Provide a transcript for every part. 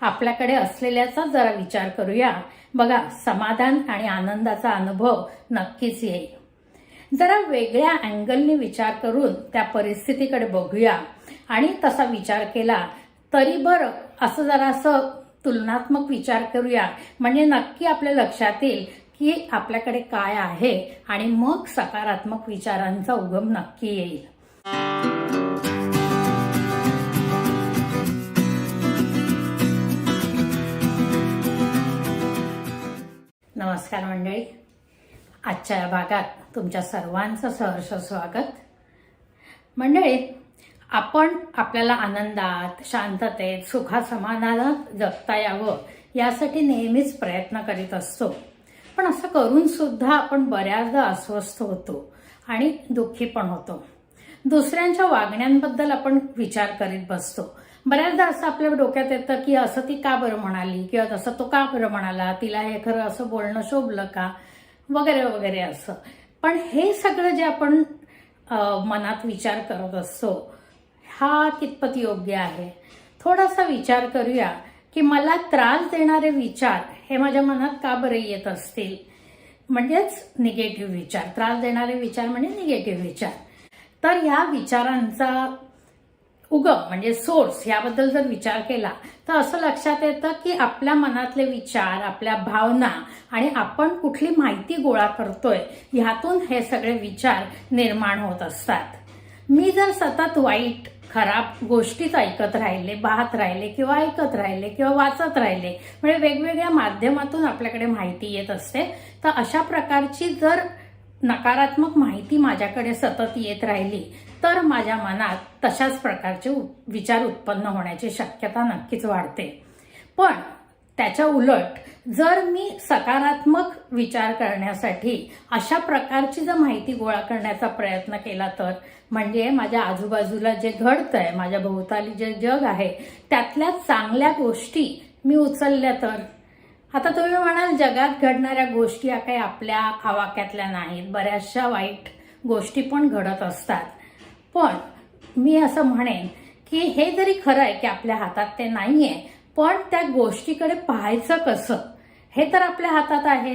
आपल्याकडे असलेल्याचा जरा विचार करूया. बघा समाधान आणि आनंदाचा अनुभव नक्कीच येईल. जरा वेगळ्या अँगलने विचार करून त्या परिस्थितीकडे बघूया. आणि तसा विचार केला तरी बरं असं जरा असं तुलनात्मक विचार करूया. म्हणजे नक्की आपल्या लक्षात येईल की आपल्याकडे काय आहे आणि मग सकारात्मक विचारांचा उगम नक्की येईल. नमस्कार मंडळी. आजच्या या भागात तुमच्या सर्वांचं सहर्ष स्वागत. मंडळी आपण आपल्याला आनंदात शांततेत सुखासमाधानात जगता यावं यासाठी नेहमीच प्रयत्न करीत असतो. पण असं करून सुद्धा आपण बऱ्याचदा अस्वस्थ होतो आणि दुःखी पण होतो. दुसऱ्यांच्या वागण्यांबद्दल आपण विचार करीत बसतो. बऱ्याचदा असं आपल्या डोक्यात येतं की असं ती का बरं म्हणाली? किंवा तसं तो का बरं म्हणाला? तिला हे खरं असं बोलणं शोभलं का? वगैरे वगैरे असं. पण हे सगळं जे आपण मनात विचार करत असतो हा कितपत योग्य आहे? थोडासा विचार करूया की मला त्रास देणारे विचार हे माझ्या मनात का बरे येत असतील? म्हणजेच निगेटिव्ह विचार. त्रास देणारे विचार म्हणजे निगेटिव्ह विचार. तर ह्या विचारांचा उगम म्हणजे सोर्स याबद्दल जर विचार केला तर असं लक्षात येतं की आपल्या मनातले विचार आपल्या भावना आणि आपण कुठली माहिती गोळा करतोय ह्यातून हे सगळे विचार निर्माण होत असतात. मी जर सतत वाईट खराब गोष्टीच ऐकत राहिले पाहत राहिले किंवा ऐकत राहिले किंवा वाचत राहिले म्हणजे वेगवेगळ्या माध्यमातून आपल्याकडे माहिती येत असते तर अशा प्रकारची जर नकारात्मक माहिती माझ्याकडे सतत येत राहिली तर माझ्या मनात तशाच प्रकारचे उ- विचार उत्पन्न होण्याची शक्यता नक्कीच वाढते. पण त्याच्या उलट जर मी सकारात्मक विचार करण्यासाठी अशा प्रकारची जर माहिती गोळा करण्याचा प्रयत्न केला तर म्हणजे माझ्या आजूबाजूला जे घडतंय माझ्या भोवताली जे जग आहे त्यातल्या चांगल्या गोष्टी मी उचलल्या तर? आता तुम्ही म्हणाल जगात घडणाऱ्या गोष्टी या काही आपल्या आवाक्यातल्या नाहीत. बऱ्याचशा वाईट गोष्टी पण घडत असतात. पण मी असं म्हणेन की हे जरी खरं आहे की आपल्या हातात ते नाही आहे पण त्या गोष्टीकडे पाहायचं कसं? हे तर आपल्या हातात आहे.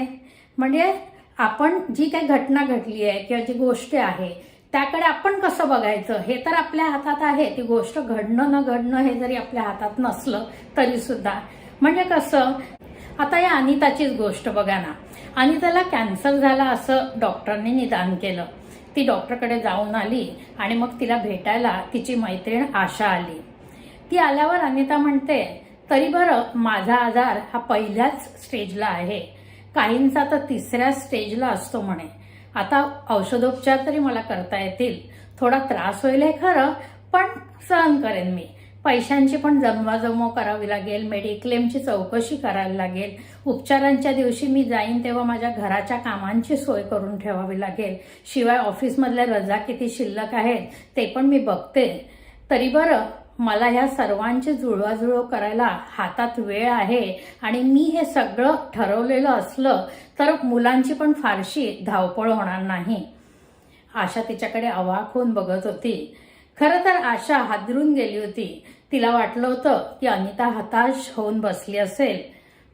म्हणजे आपण जी काही घटना घडली आहे किंवा जी गोष्ट आहे त्याकडे आपण कसं बघायचं? हे तर आपल्या हातात आहे. ती गोष्ट घडणं न घडणं हे जरी आपल्या हातात नसलं तरी सुद्धा म्हणजे कसं? आता या अनिताचीच गोष्ट बघा ना. अनिताला कॅन्सर झाला असं डॉक्टरने निदान केलं. ती डॉक्टरकडे जाऊन आली आणि मग तिला भेटायला तिची मैत्रीण आशा आली. ती आल्यावर अनिता म्हणते तरी बरं माझा आजार हा पहिल्याच स्टेजला आहे. काहींचा तर तिसऱ्या स्टेजला असतो म्हणे. आता औषधोपचार तरी मला करता येतील. थोडा त्रास होईल हे खरं पण सहन करेन मी. पैशांची पण जमवाजमव करावी लागेल मेडिक्लेमची चौकशी करायला लागेल. उपचारांच्या दिवशी मी जाईन तेव्हा माझ्या घराच्या कामांची सोय करून ठेवावी लागेल. शिवाय ऑफिसमधल्या रजा किती शिल्लक आहेत ते पण मी बघते. तरी बरं मला ह्या सर्वांची जुळवाजुळव करायला हातात वेळ आहे आणि मी हे सगळं ठरवलेलं असलं तर मुलांची पण फारशी धावपळ होणार नाही. आशा तिच्याकडे अवाक होऊन बघत होती. खरं तर आशा हादरून गेली होती. तिला वाटलं होतं की अनिता हताश होऊन बसली असेल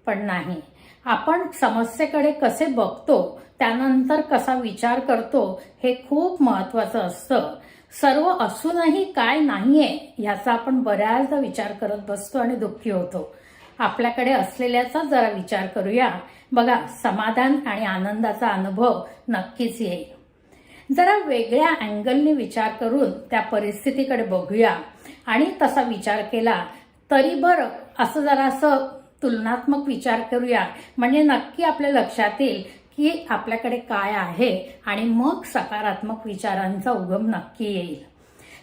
पण नाही. आपण समस्येकडे कसे बघतो त्यानंतर कसा विचार करतो हे खूप महत्वाचं असतं. सर्व असूनही काय नाहीये ह्याचा आपण बऱ्याचदा विचार करत बसतो आणि दुःखी होतो. आपल्याकडे असलेल्याचा जरा विचार करूया. बघा समाधान आणि आनंदाचा अनुभव नक्कीच येईल. जरा वेगळ्या अँगलने विचार करून त्या परिस्थितीकडे बघूया. आणि तसा विचार केला तरी बरं असं जरासं तुलनात्मक विचार करूया. म्हणजे नक्की आपल्या लक्षात येईल की आपल्याकडे काय आहे आणि मग सकारात्मक विचारांचा उगम नक्की येईल.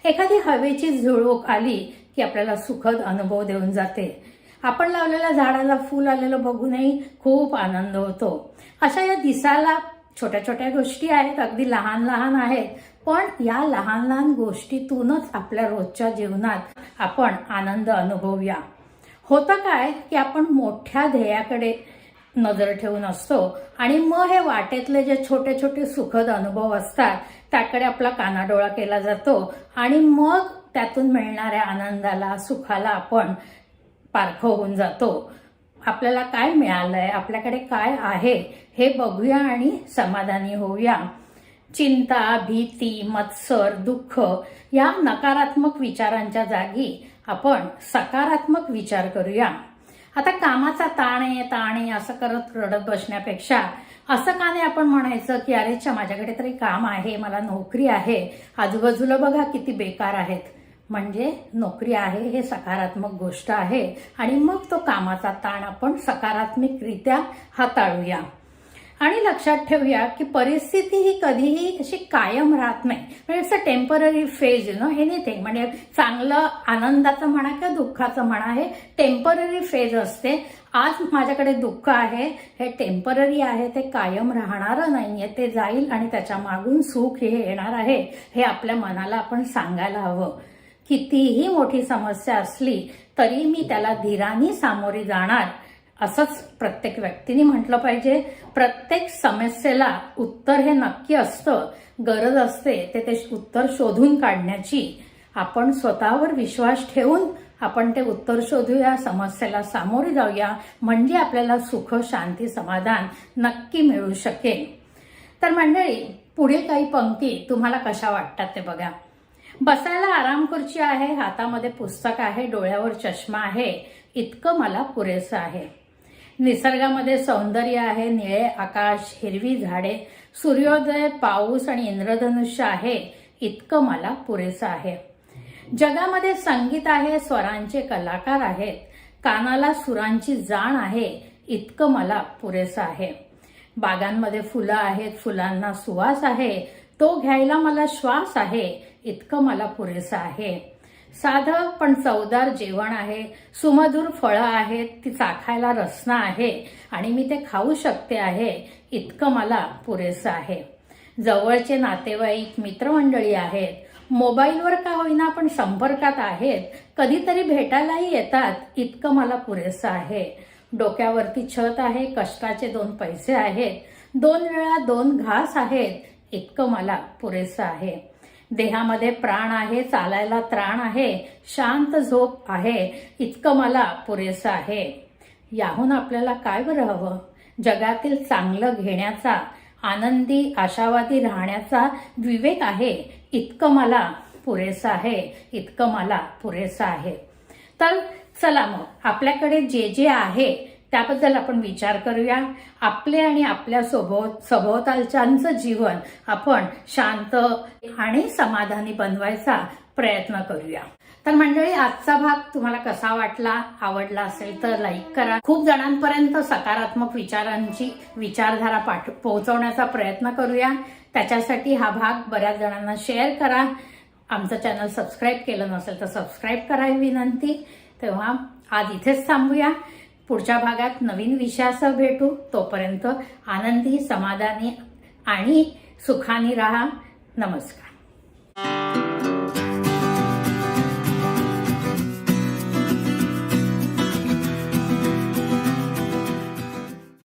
एखादी हवेची झुळूक आली की आपल्याला सुखद अनुभव देऊन जाते. आपण लावलेल्या झाडाला फूल आलेलं बघूनही खूप आनंद होतो. अशा या दिसाला छोट्या छोट्या गोष्टी आहेत अगदी लहान लहान आहेत. पण या लहान लहान गोष्टीतूनच आपल्या रोजच्या जीवनात आपण आनंद अनुभवूया. होतं काय की आपण मोठ्या ध्येयाकडे नजर ठेवून असतो आणि मग हे वाटेतले जे छोटे छोटे सुखद अनुभव असतात त्याकडे आपला कानाडोळा केला जातो आणि मग त्यातून मिळणाऱ्या आनंदाला सुखाला आपण पारखं होऊन जातो. आपल्याला काय मिळालं आहे आपल्याकडे काय आहे हे बघूया आणि समाधानी होऊया. चिंता भीती मत्सर दुःख या नकारात्मक विचारांच्या जागी आपण सकारात्मक विचार करूया. आता कामाचा ताण आहे ताण आहे असं करत रडत बसण्यापेक्षा असं का नाही आपण म्हणायचं की अरेच्छा माझ्याकडे तरी काम आहे मला नोकरी आहे आजूबाजूला बघा किती बेकार आहेत. म्हणजे नोकरी आहे हे सकारात्मक गोष्ट आहे आणि मग तो कामाचा ताण आपण सकारात्मकरित्या हाताळूया. आणि लक्षात ठेवूया की परिस्थिती ही कधीही अशी कायम राहत नाही. म्हणजे it's a temporary phase no anything म्हणजे चांगलं आनंदाचं म्हणा किंवा दुःखाचं म्हणा हे टेंपररी फेज असते. आज माझ्याकडे दुःख आहे हे टेंपररी आहे ते कायम राहणारं नाहीये ते जाईल आणि त्याच्या मागून सुख हे येणार आहे हे आपल्या मनाला आपण सांगायला हवं. कितीही मोठी समस्या असली तरी मी त्याला धीराने सामोरी जाणार असंच प्रत्येक व्यक्तीने म्हटलं पाहिजे. प्रत्येक समस्येला उत्तर हे नक्की असतं गरज असते ते ते उत्तर शोधून काढण्याची. आपण स्वतःवर विश्वास ठेवून आपण ते उत्तर शोधूया समस्येला सामोरे जाऊया म्हणजे आपल्याला सुख शांती समाधान नक्की मिळू शकेल. तर मंडळी पुढील काही पंक्ती तुम्हाला कशा वाटतात ते बघा. बसायला आराम खुर्ची आहे हातामध्ये पुस्तक आहे डोळ्यावर चष्मा आहे इतकं मला पुरेसं आहे. निसर्गामध्ये सौंदर्य आहे निळे आकाश हिरवी झाडे सूर्योदय पाऊस आणि इंद्रधनुष्य आहे इतकं मला पुरेसं आहे. जगामध्ये संगीत आहे स्वरांचे कलाकार आहेत कानाला सुरांची जाण आहे इतकं मला पुरेसं आहे. बागांमध्ये फुलं आहेत फुलांना सुवास आहे तो घ्यायला मला श्वास आहे इतकं मला पुरेसं आहे. साधं पण चवदार जेवण आहे सुमधुर फळं आहेत ती चाखायला रसना आहे आणि मी ते खाऊ शकते आहे इतकं मला पुरेसं आहे. जवळचे नातेवाईक मित्रमंडळी आहेत. मोबाईलवर का होईना पण संपर्कात आहेत. कधीतरी भेटायलाही येतात इतकं मला पुरेसं आहे. डोक्यावरती छत आहे कष्टाचे दोन पैसे आहेत. दोन वेळा दोन घास आहेत इतकं मला पुरेसं आहे. देहामध्ये प्राण आहे चालायला त्राण आहे शांत झोप आहे इतकं मला पुरेसं आहे. याहून आपल्याला काय बरं हवं? जगातील चांगलं घेण्याचा आनंदी आशावादी राहण्याचा विवेक आहे. इतकं मला पुरेसं आहे इतकं मला पुरेसं आहे. तर चला मग आपल्याकडे जे जे आहे त्याबद्दल आपण विचार करूया. आपले आणि आपल्यासोबत सभोवतालच्यांचं जीवन आपण शांत आणि समाधानी बनवायचा प्रयत्न करूया. तर मंडळी आजचा भाग तुम्हाला कसा वाटला आवडला असेल तर लाईक करा. खूप जणांपर्यंत सकारात्मक विचारांची विचारधारा पाठ पोहोचवण्याचा प्रयत्न करूया. त्याच्यासाठी हा भाग बऱ्याच जणांना शेअर करा. आमचं चॅनल सबस्क्राईब केलं नसेल तर सबस्क्राईब करावी विनंती. तेव्हा आज इथेच थांबूया. पुढच्या भागात नवीन विषयासह भेटू. तोपर्यंत आनंदी समाधानी आणि सुखानी राहा. नमस्कार.